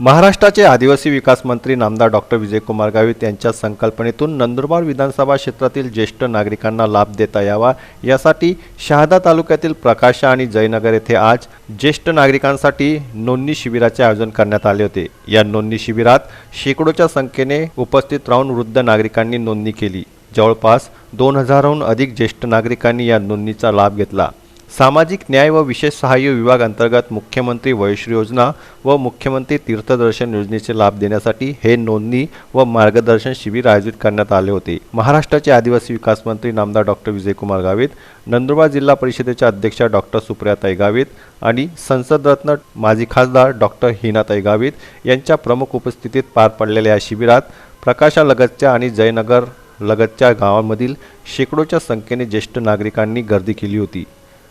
महाराष्ट्राचे आदिवासी विकास मंत्री नामदार डॉक्टर विजयकुमार गावित यांच्या संकल्पनेतून नंदुरबार विधानसभा क्षेत्रातील ज्येष्ठ नागरिकांना लाभ देता यावा यासाठी शहादा तालुक्यातील प्रकाशा आणि जयनगर येथे आज ज्येष्ठ नागरिकांसाठी नोंदणी शिबिराचे आयोजन करण्यात आले होते. या नोंदणी शिबिरात शेकडोच्या संख्येने उपस्थित राहून वृद्ध नागरिकांनी नोंदणी केली. जवळपास दोन हजारहून अधिक ज्येष्ठ नागरिकांनी या नोंदणीचा लाभ घेतला. सामाजिक न्याय व विशेष सहाय्य विभाग अंतर्गत मुख्यमंत्री वयश्री योजना व मुख्यमंत्री तीर्थदर्शन योजनेचे लाभ देण्यासाठी हे नोंदणी व मार्गदर्शन शिबिर आयोजित करण्यात आले होते. महाराष्ट्राचे आदिवासी विकास मंत्री नामदार डॉक्टर विजयकुमार गावित नंदुरबार जिल्हा परिषदेच्या अध्यक्षा डॉक्टर सुप्रियाताई गावित आणि संसदरत्न माजी खासदार डॉक्टर हिनाताई गावित यांच्या प्रमुख उपस्थितीत पार पडलेल्या या शिबिरात प्रकाशालगतच्या आणि जयनगर लगतच्या गावांमधील शेकडोच्या संख्येने ज्येष्ठ नागरिकांनी गर्दी केली होती.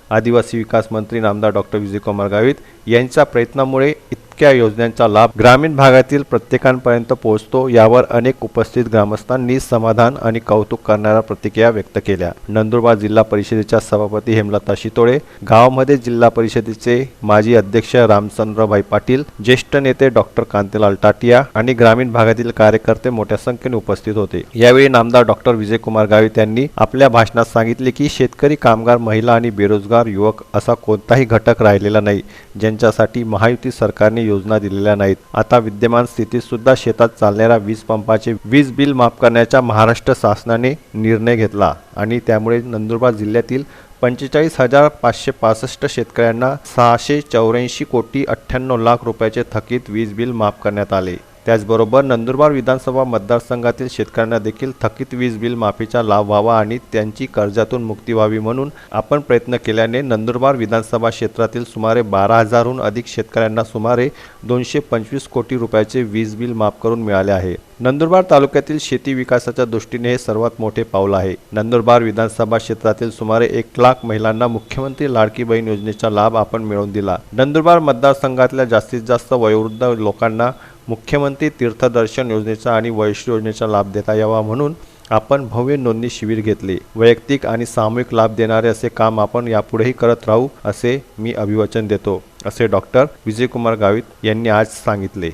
आदिवासी विकास मंत्री नामदार डॉक्टर विजयकुमार गावित यांच्या प्रयत्नामुळे इतक्या योजनांचा लाभ ग्रामीण भागातील प्रत्येकांपर्यंत पोहोचतो यावर अनेक उपस्थित ग्रामस्थांनी समाधान आणि कौतुक करणाऱ्या प्रतिक्रिया व्यक्त केल्या. नंदुरबार जिल्हा परिषदेच्या सभापती हेमलता शितोळे गावामध्ये जिल्हा परिषदेचे माजी अध्यक्ष रामचंद्रभाई पाटील ज्येष्ठ नेते डॉक्टर कांतीलाल टाटिया आणि ग्रामीण भागातील कार्यकर्ते मोठ्या संख्येने उपस्थित होते. यावेळी नामदार डॉक्टर विजयकुमार गावित यांनी आपल्या भाषणात सांगितले की शेतकरी कामगार महिला आणि बेरोजगार युवक असा कोणताही घटक राहिलेला नाही ज्यांच्यासाठी महायुती सरकारने योजना दिलेल्या नाहीत. आता विद्यमान स्थितीत सुद्धा शेतात चालणाऱ्या वीज पंपाचे वीज बिल माफ करण्याचा महाराष्ट्र शासनाने निर्णय घेतला आणि त्यामुळे नंदुरबार जिल्ह्यातील पंचेचाळीस हजार पाचशे पासष्ट शेतकऱ्यांना सहाशे चौऱ्याऐंशी कोटी अठ्ठ्याण्णव लाख रुपयाचे थकीत वीज बिल माफ करण्यात आले. त्याचबरोबर नंदुरबार विधानसभा मतदारसंघातील शेतकऱ्यांना देखील थकीत वीज बिल माफीचा लाभ व्हावा आणि त्यांची कर्जातून मुक्ती व्हावी म्हणून आपण प्रयत्न केल्याने नंदुरबार विधानसभा क्षेत्रातील सुमारे बारा हजारहून अधिक शेतकऱ्यांना सुमारे दोनशे पंचवीस कोटी रुपयाचे वीज बिल माफ करून मिळाले आहे. नंदुरबार तालुक्यातील शेती विकासाच्या दृष्टीने हे सर्वात मोठे पाऊल आहे. नंदुरबार विधानसभा क्षेत्रातील सुमारे एक लाख महिलांना मुख्यमंत्री लाडकी बहीण योजनेचा लाभ आपण मिळवून दिला. नंदुरबार मतदारसंघातल्या जास्तीत जास्त वयोवृद्ध लोकांना मुख्यमंत्री तीर्थदर्शन योजनेचा आणि वैश्य योजनेचा लाभ देता यावा म्हणून आपण भव्य नोंदणी शिबिर घेतले. वैयक्तिक आणि सामूहिक लाभ देणारे असे काम आपण यापुढेही करत राहू असे मी अभिवचन देतो असे डॉक्टर विजयकुमार गावित यांनी आज सांगितले.